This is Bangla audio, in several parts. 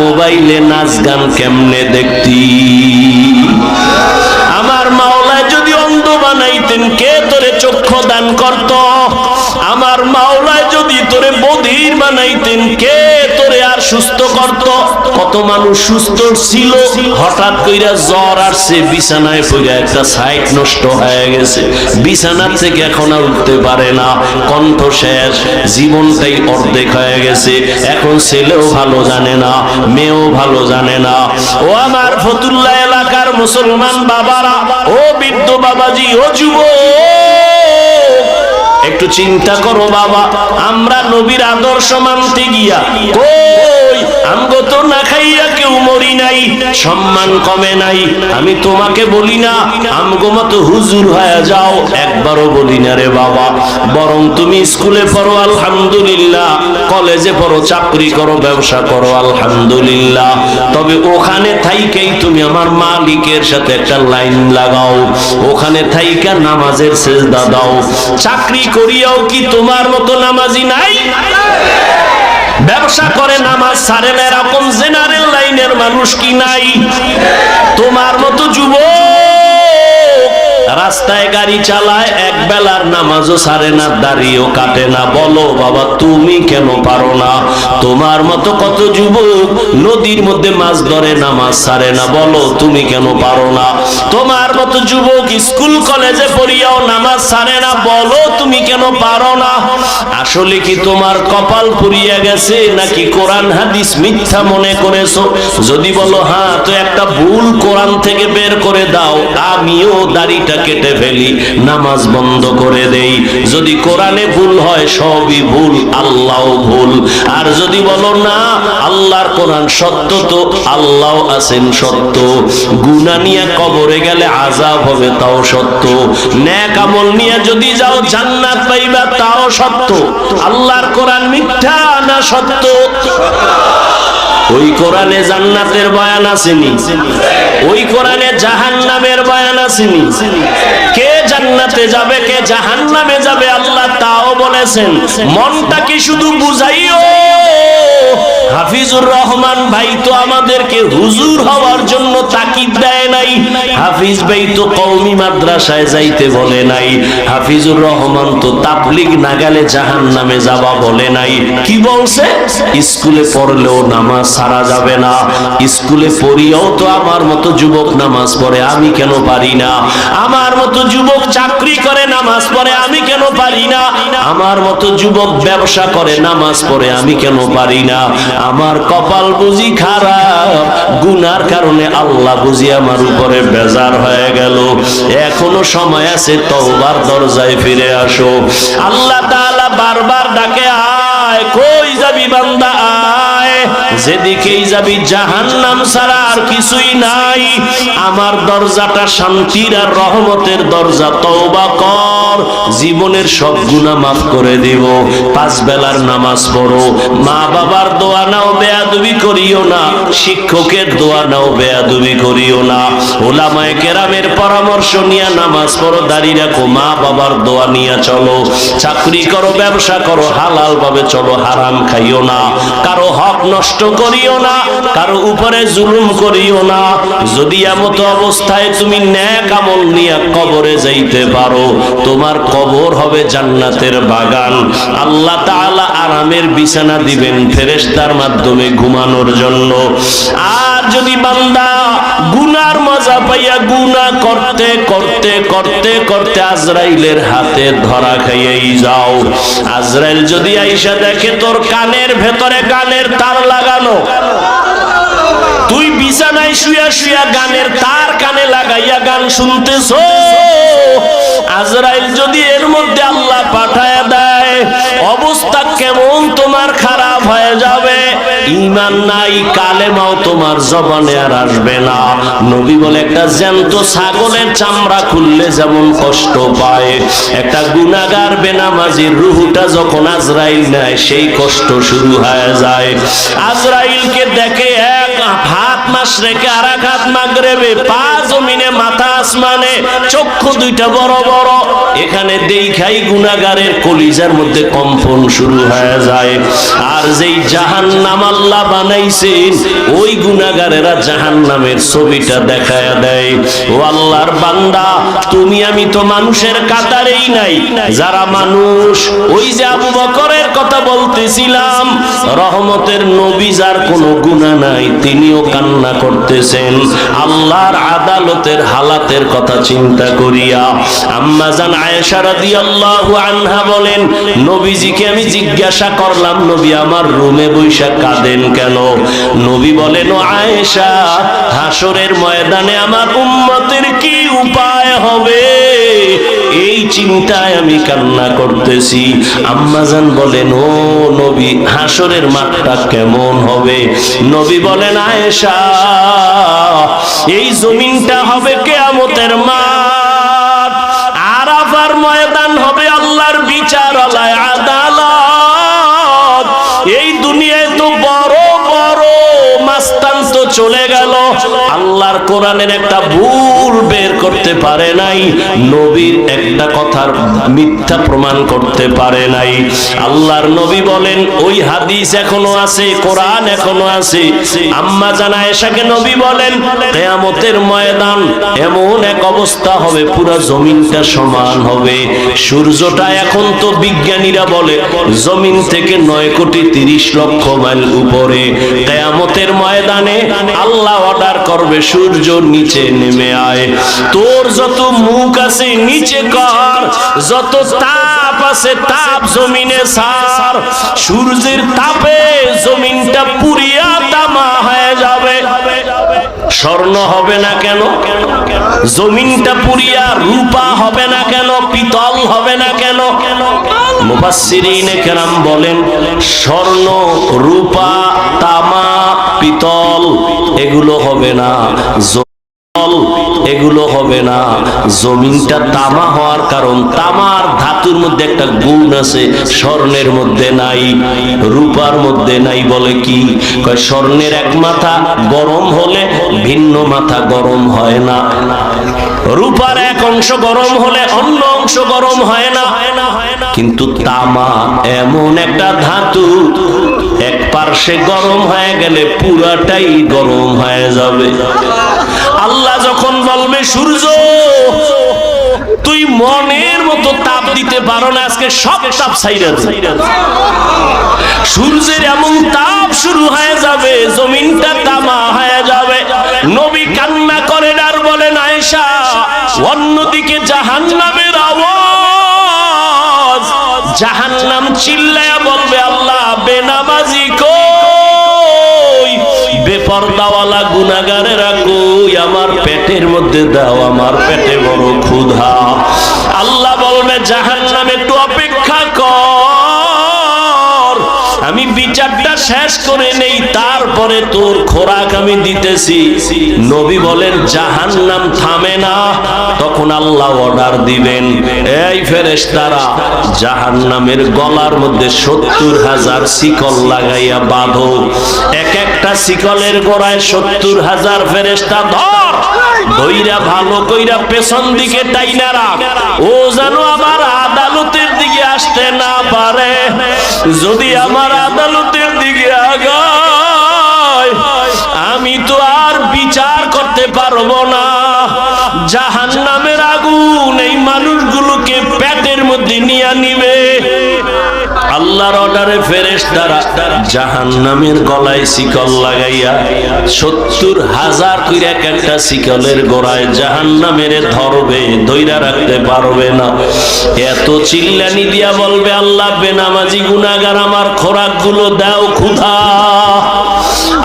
মোবাইলে নাচ গান কেমনে দেখতি? আমার মাওলায় যদি অন্ধ বানাইতেন, কে তোরে চক্ষু দান করত? আমার মাওলায় যদি তোরে বধির বানাইতেন, কে তোরে আর সুস্থ করত? কত মানুষ সুস্থ ছিল, হঠাৎ কইরা জ্বর আসছে, বিছানায় পড়ে একটা সাইট নষ্ট হয়ে গেছে। বিছানার থেকে এখন আর উঠতে পারে না, কণ্ঠ শেষ, জীবনটাই অর্ধেক হয়ে গেছে। এখন ছেলেও ভালো জানে না, মেয়েও ভালো জানে না। ও আমার ফতুল্লা এলাকার মুসলমান বাবারা, ও বৃদ্ধ বাবাজি, ও যুবক একটু চিন্তা করো বাবা, আমরা নবীর আদর্শ মানতে গিয়া আমগো তো না খাইয়া কেউ মরি নাই, সম্মান কমে নাই। আমি তোমাকে বলি না, আমগো মতো হুজুর হয়ে যাও, একবারও বলি না রে বাবা। বরং তুমি স্কুলে পড়ো, আলহামদুলিল্লাহ। কলেজে পড়ো, চাকরি করো, ব্যবসা করো, আলহামদুলিল্লাহ। তবে ওখানে থাইকেই তুমি আমার মালিকের সাথে একটা লাইন লাগাও। ওখানে থাইকা নামাজের সেজদা দাও। চাকরি করিয়াও কি তোমার মতো নামাজি নাই? ব্যবসা করে নামাজ সারেন এরকম জেনারেল লাইনের মানুষ কি নাই? তোমার মতো যুবক রাস্তায় গাড়ি চালায়, এক বেলার নামাজও সারে না দাঁড়িয়েও কাটে না। বলো, বাবা, তুমি কেন পারো না? তোমার মতো কত যুবক নদীর মধ্যে মাছ ধরে, নামাজ সারে না। বলো, তুমি কেন পারো না? তোমার মতো যুবক স্কুল, কলেজে পড়িয়াও নামাজ সারে না। বলো, তুমি কেন পারো না? আসলে কি তোমার কপাল পুড়িয়া গেছে, নাকি কোরআন, হাদিস মিথ্যা মনে করেছ? যদি বলো হ্যাঁ তো একটা ভুল কোরআন থেকে বের করে দাও, আমিও দাড়িটা কেটে ফেলি, নামাজ বন্ধ করে দেই। যদি কোরআনে ভুল হয়, সবই ভুল আল্লাহ ভুল। আর যদি বলো না, আল্লাহর কোরআন সত্য তো আল্লাহ আছেন সত্য। গুনা নিয়ে কবরে গেলে আজাব হবে, তাও সত্য। ন্যাক আমল নিয়ে যদি যাও, জান্নাত পাইবা, তাও সত্য। আল্লাহর কোরআন মিথ্যা না সত্য? ওই কোরআনে জান্নাতের বয়ান আসেনি। ওই কোরআনে জাহান্নামের বয়ান আসেনি। কে জান্নাতে যাবে, কে জাহান্নামে যাবে, আল্লাহ তাও বলেছেন মনটা কি শুধু বুঝাইও। হাফিজুর রহমান ভাই তো আমাদেরকে হুজুর হওয়ার জন্য তাকিদ দেয় নাই। হাফিজ ভাই তো মাদ্রাসায় যাইতে বলে নাই। হাফিজুর রহমান তো তাবলিগ না গেলে জাহান নামে বলে নাই। কি বলছে? স্কুলে পড়লেও নামাজ সারা যাবে না। স্কুলে তো আমার মতো যুবক নামাজ পড়ে, আমি কেন পারি না? আমার মতো যুবক চাকরি করে, নামাজ পড়ে, আমি কেন পারি না? আমার মতো যুবক ব্যবসা করে, নামাজ পড়ে, আমি কেন পারি না? আমার কপাল বুঝি খারাপ। গুনার কারণে আল্লাহ বুঝি আমার উপরে বেজার হয়ে গেল। এখনও সময় আছে, তওবার দরজায় ফিরে আসো। আল্লাহ তাআলা বারবার ডাকে, আয়, কই যাবি বান্দা, আয়। যেদিকেই যাবি জাহান্নাম ছাড়া আর কিছুই নাই। আমার দরজাটা শান্তির আর রহমতের দরজা, তওবা কর। জীবনের সব গুনাহ মাফ করে দেব। পাঁচ বেলার নামাজ পড়ো। মা বাবার দোয়া নাও, বেয়াদবি করিও না। শিক্ষকের দোয়া নাও, বেয়াদবি করিও না। ওলামায়ে কেরামের পরামর্শ নিয়ে নামাজ পড়ো। দাঁড়িয়ে রাখো, মা বাবার দোয়া নিয়ে চলো। চাকরি করো, ব্যবসা করো, হালাল ভাবে চলো, হারাম খাইও না। কারও হক নষ্ট করিও না, কারও উপরে জুলুম করিও না। যদি এমত অবস্থায় তুমি ন্যাক আমল নিয়ে কবরে যাইতে পারো, তোমার কবর হবে জান্নাতের বাগান। আল্লাহ তাআলা আরামের বিছানা দিবেন ফেরেশতার মাধ্যমে ঘুমানোর জন্য। আর যদি বান্দা গুনার মজা পাইয়া গুনাহ করতে করতে করতে করতে আজরাইলের হাতে ধরা খাইয়াই যাও। আজরাইল যদি আইসা দেখে তোর কানের ভেতরে কানের তার লাগানো। তুই বিছানায় শুয়া শুয়া গানের তার কানে লাগাইয়া গান শুনতেছ। ইমান নাই, কালেমাও তোমার জবানে আর আসবে না। নবী বলে, একটা জ্যান্ত ছাগলের চামড়া খুললে যেমন কষ্ট পায়। একটা গুণাগার বেনামাজির রুহুটা যখন আজরাইল নেয়, সেই কষ্ট শুরু হয়ে যায়। আজরাইলকে দেখে এক হাত মাশরেকে আর এক মাগরেবে? পা জমিনে, মাথা আসমানে, চক্ষু দুইটা বড় বড়। এখানে দেখাই গুনাগারের কলিজার মধ্যে কম্পন শুরু হয়ে যায়। আর যেই জাহান্নাম আল্লাহ বানাইছেন, ওই গুনাগারেরা জাহান্নামের ছবিটা দেখায় দেয়। ও আল্লাহর বান্দা, তুমি, আমি তো মানুষের কাতারেই নাই। যারা মানুষ, ওই যে আবু বকরের কথা বলতেছিলাম, রহমতের নবী যার কোনো গুণা নাই, তিনিও কান্না করতেছেন। আল্লাহর আদালতের হালাতের কথা চিন্তা করিয়া আম্মা জান আয়েশা রাদিয়াল্লাহু আনহা বলেন, নবীজিকে আমি জিজ্ঞাসা করলাম, নবী, আমার রুমে বৈশা কাঁদেন কেন? নবী বলেন, ও আয়েশা হাসরের ময়দানে আমার উম্মতের কি উপায় হবে? চিন্তায় আমি কান্না করতেছি। আম্মাজান বলেন, ও নবী, হাসরের মাঠটা কেমন হবে? নবী বলেন, আয়েশা, এই জমিনটা হবে কেয়ামতের মাঠ। আরাফার ময়দান হবে আল্লাহর বিচারালয়, আদালত। এই দুনিয়ায় তো চলে গেল। আল্লাহর কোরআনের একটা ভুল বের করতে পারে নাই, নবীর একটা কথার মিথ্যা প্রমাণ করতে পারে নাই। আল্লাহর নবী বলেন, ওই হাদিস এখনও আছে, কোরআন এখনও আছে। আম্মা জানা এসাকে নবী বলেন, কেয়ামতের ময়দান এমন এক অবস্থা হবে, পুরো জমিনটা সমান হবে। সূর্যটা এখন তো বিজ্ঞানীরা বলে, জমিন থেকে নয় কোটি তিরিশ লক্ষ মাইল উপরে। কেয়ামতের ময়দানে আল্লাহ অর্ডার করবে, সূর্য নিচে নেমে আয়। তোর যত মুখ আছে নিচে কর, যত তাপ আছে তাপ জমিনে সার। সূর্যের তাপে জমিনটা যাবে স্বর্ণ হবে না কেন? জমিনটা পুরিয়া রূপা হবে না কেন? পিতল হবে না কেন? কেরাম বলেন, স্বর্ণ, রূপা, তামা, পিতল, এগুলো হবে না। এগুলো হবে না। জমিনটা তামা হওয়ার কারণ, তামার ধাতুর মধ্যে একটা গুণ আছে, স্বর্ণের মধ্যে নাই, রূপার মধ্যে নাই বলে কি? স্বর্ণের এক মাথা গরম হলে ভিন্ন মাথা গরম হয় না। রূপার এক অংশ গরম হলে অন্য অংশ গরম হয় না। কিন্তু তামা এমন একটা ধাতু, এক পার্শ্বে গরম হয়ে গেলে পুরাটাই গরম হয়ে যাবে। সূর্য, তুই মনের মতো তাপ দিতে পারো না, আজকে সব তাপ সাইরা সূর্যের এমন তাপ শুরু হয়ে যাবে, জমিনটা তামা হয়ে যাবে। নবী কান্না করেন আর বলেন, আয়েশা, অন্যদিকে জাহান্নামের আওয়াজ। জাহান্নাম চিল্লায়া বলবে, আল্লাহ, বেনামাজি কই? বেপরদাওয়ালা গুনাগারেরা কই? পেটের মধ্যে দাও আমার পেটে বড় শেষ করে নেই, তারপরে তোর খোরাক আমি দিতেছি। নবী বলেন, জাহান্নাম থামে না। তখন আল্লাহ অর্ডার দিবেন। এই ফেরেশতারা জাহান্নামের গলার মধ্যে সত্তর হাজার শিকল লাগাইয়া বাঁধো। এক একটা শিকলের গোড়ায় সত্তর হাজার ফেরেশতা ধর। ধইরা ভালো কইরা পেছন দিকে টাইনা রাখ। ও যেন আবার আদালতের দিকে আসতে না পারে। যদি আমার আদালতের দিকে আগায়, আমি তো আর বিচার করতে পারব না। জাহান নামের আগুন এই মানুষগুলোকে পেটের মধ্যে নিয়ে নিবে। আল্লাহর অর্ডারে ফেরেশ দ্বারা জাহান নামের গলায় শিকল লাগাইয়া সত্তর হাজার কইরা এক একটা শিকলের গোড়ায় জাহান নামের ধরবে ধৈরা রাখতে পারবে না। এত চিল্লানি দিয়া বলবে, আল্লাহ, বেনামাজি গুনাগার আমার খোরাকগুলো দাও ক্ষুধা।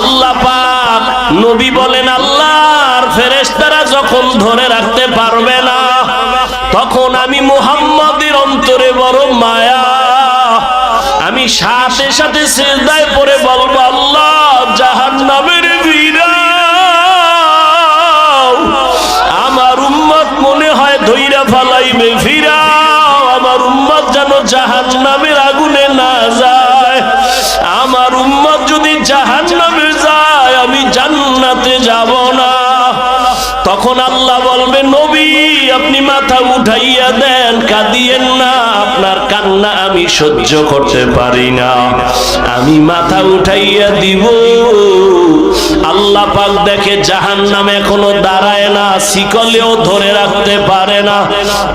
আল্লাহ পাক নবী বলেন, আল্লাহর ফেরেশতারা যখন ধরে রাখতে পারবে না, তখন আমি মুহাম্মাদের অন্তরে বড় মায়া আমি সাথে সাথে সেদায় পরে বলব, আল্লাহ জাহান্নামের নামের আমার উম্মত মনে হয় ধৈরা ফালাইবে ফিরা আমার উম্মত যেন জাহান্নামের তখন আল্লাহ বলবে, নবী, আপনি মাথা উঠাইয়া দেন, কাঁদিয়েন না, আপনার কান্না আমি সহ্য করতে পারি না। আমি মাথা উঠাইয়া দিব। আল্লাহ পাক দেখে জাহান নামে এখনও দাঁড়ায় না, শিকলেও ধরে রাখতে পারে না।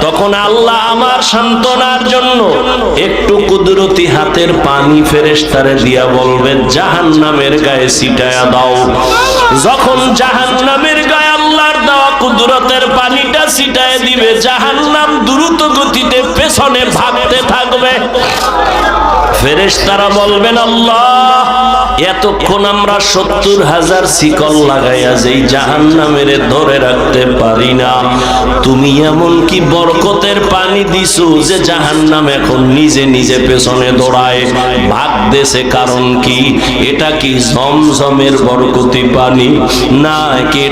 তখন আল্লাহ আমার সান্ত্বনার জন্য একটু কুদরতি হাতের পানি ফেরেস্তারে দিয়া বলবেন জাহান নামের গায়ে ছিটায়া দাও। যখন জাহান নামের গায়ে কুদরতের পানিটা ছিটায় দিবে জাহান নাম দ্রুত গতিতে পেছনে ভাগতে থাকবে। ফেরেশতারা বলবেন, আল্লাহ, এতক্ষণ আমরা সত্তর হাজার শিকল লাগাইয়া যেই জাহান নামের ধরে রাখতে পারি না। তুমি এমন কি বরকতের পানি দিছো যে জাহান নাম এখন নিজে নিজে পেছনে দৌড়ায়? ভাগতেছে কারণ কি? এটা কি ঝমঝমের বরকতি পানি? না কি